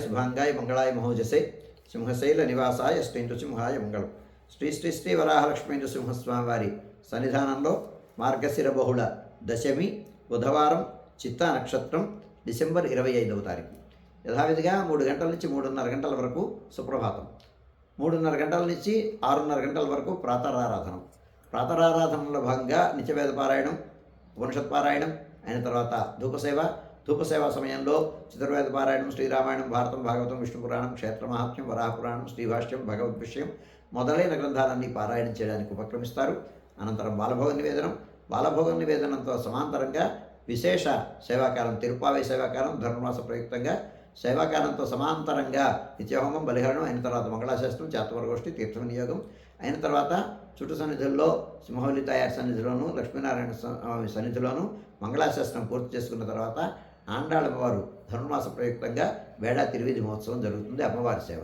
శుభాంగాయ మంగళాయ మహోజసే. సింహశైల నివాసాయ సింహాయ మంగళం. శ్రీ శ్రీ శ్రీ వరాహలక్ష్మీంద్ర నృసింహస్వామి వారి సన్నిధానంలో మార్గశిర బహుళ దశమి బుధవారం చిత్తా నక్షత్రం డిసెంబర్ ఇరవై ఐదవ తారీఖు. యథావిధిగా మూడు గంటల నుంచి మూడున్నర గంటల వరకు సుప్రభాతం. మూడున్నర గంటల నుంచి ఆరున్నర గంటల వరకు ప్రాతరారాధనం. ప్రాతరారాధనలో భాగంగా నిత్యవేద పారాయణం ఉపనిషత్ పారాయణం అయిన తర్వాత ధూపసేవ ధూపసేవా సమయంలో చతుర్వేద పారాయణం శ్రీరామాయణం భారతం భాగవతం విష్ణు పురాణం క్షేత్ర మహాత్మ్యం వరాహపురాణం శ్రీభాష్యం భగవద్ విషయం మొదలైన గ్రంథాలన్నీ పారాయణం చేయడానికి ఉపక్రమిస్తారు. అనంతరం బాలభోగ నివేదనం బాలభోగ నివేదనంతో సమాంతరంగా విశేష సేవాకాలం తిరుపావై సేవాకాలం ధర్మమాస ప్రయుక్తంగా సేవాకాలంతో సమాంతరంగా నిత్యహోమం బలిహరణం అయిన తర్వాత మంగళాశాస్త్రం చాతవరగోష్ఠి తీర్థ వినియోగం అయిన తర్వాత చుట్టు సన్నిధుల్లో సింహవల్లి తయారు సన్నిధిలోను లక్ష్మీనారాయణ స్వామి సన్నిధిలోను మంగళాశాస్త్రం పూర్తి చేసుకున్న తర్వాత ఆండాళ్ అమ్మవారు ధనుర్మాస ప్రయుక్తంగా బేడా తిరువేది మహోత్సవం జరుగుతుంది అమ్మవారి సేవ.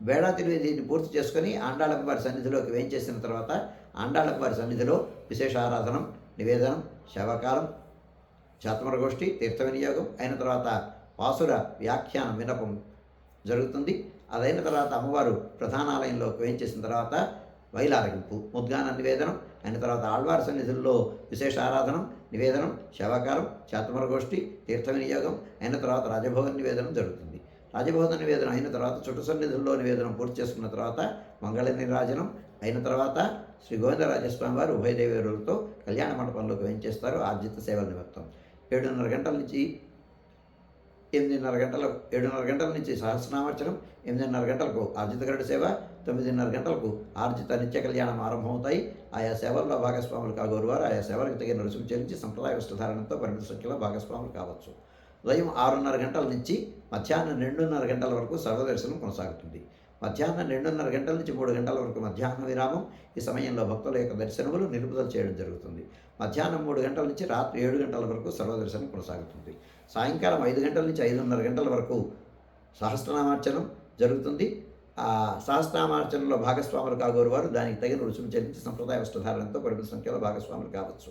బేడా తిరువేదిని పూర్తి చేసుకొని ఆండాళమ్మవారి సన్నిధిలోకి వేయించేసిన తర్వాత ఆండాళమ్మవారి సన్నిధిలో విశేష ఆరాధనం నివేదనం శవకాలం చాతమరగోష్ఠి తీర్థ వినియోగం అయిన తర్వాత వాసుర వ్యాఖ్యానం వినపం జరుగుతుంది. అదైన తర్వాత అమ్మవారు ప్రధానాలయంలోకి వేయించేసిన తర్వాత వైలారగింపు ముద్గాన నివేదనం అయిన తర్వాత ఆళ్వారి సన్నిధుల్లో విశేష ఆరాధనం నివేదనం శవకాలం చాతమరగోష్ఠి తీర్థ వినియోగం అయిన తర్వాత రాజభోగ నివేదనం జరుగుతుంది. రాజభోగ నివేదనం అయిన తర్వాత చుట్టు సన్నిధుల్లో నివేదనం పూర్తి చేసుకున్న తర్వాత మంగళ నిరాజనం అయిన తర్వాత శ్రీ గోవిందరాజస్వామి వారు ఉభయదేవులతో కళ్యాణ మండపంలోకి వేయించేస్తారు ఆర్జిత సేవల నిమిత్తం. ఏడున్నర గంటల నుంచి ఎనిమిదిన్నర గంటలకు ఏడున్నర గంటల నుంచి సహస్రనామర్చనం ఎనిమిదిన్నర గంటలకు ఆర్జితగరుడు సేవ తొమ్మిదిన్నర గంటలకు ఆర్జిత నిత్య కళ్యాణం ఆరంభమవుతాయి. ఆయా సేవల్లో భాగస్వాములు కాగోరు వారు ఆయా సేవలకు తగిన రుసుము చెల్లించి సంప్రదాయ వస్త్రధారణతో పరిమిత సంఖ్యలో భాగస్వాములు కావచ్చు. ఉదయం ఆరున్నర గంటల నుంచి మధ్యాహ్నం రెండున్నర గంటల వరకు సర్వదర్శనం కొనసాగుతుంది. మధ్యాహ్నం రెండున్నర గంటల నుంచి మూడు గంటల వరకు మధ్యాహ్న విరామం ఈ సమయంలో భక్తుల యొక్క దర్శనములు నిలుపుదల చేయడం జరుగుతుంది. మధ్యాహ్నం మూడు గంటల నుంచి రాత్రి ఏడు గంటల వరకు సర్వదర్శనం కొనసాగుతుంది. సాయంకాలం ఐదు గంటల నుంచి ఐదున్నర గంటల వరకు సహస్రనామార్చనం జరుగుతుంది. ఆ సహస్రనామార్చనలో భాగస్వాములు కాగోరు వారు దానికి తగిన రుసుము చెల్లించి సంప్రదాయ వస్త్రధారణతో పరిమిత సంఖ్యలో భాగస్వాములు కావచ్చు.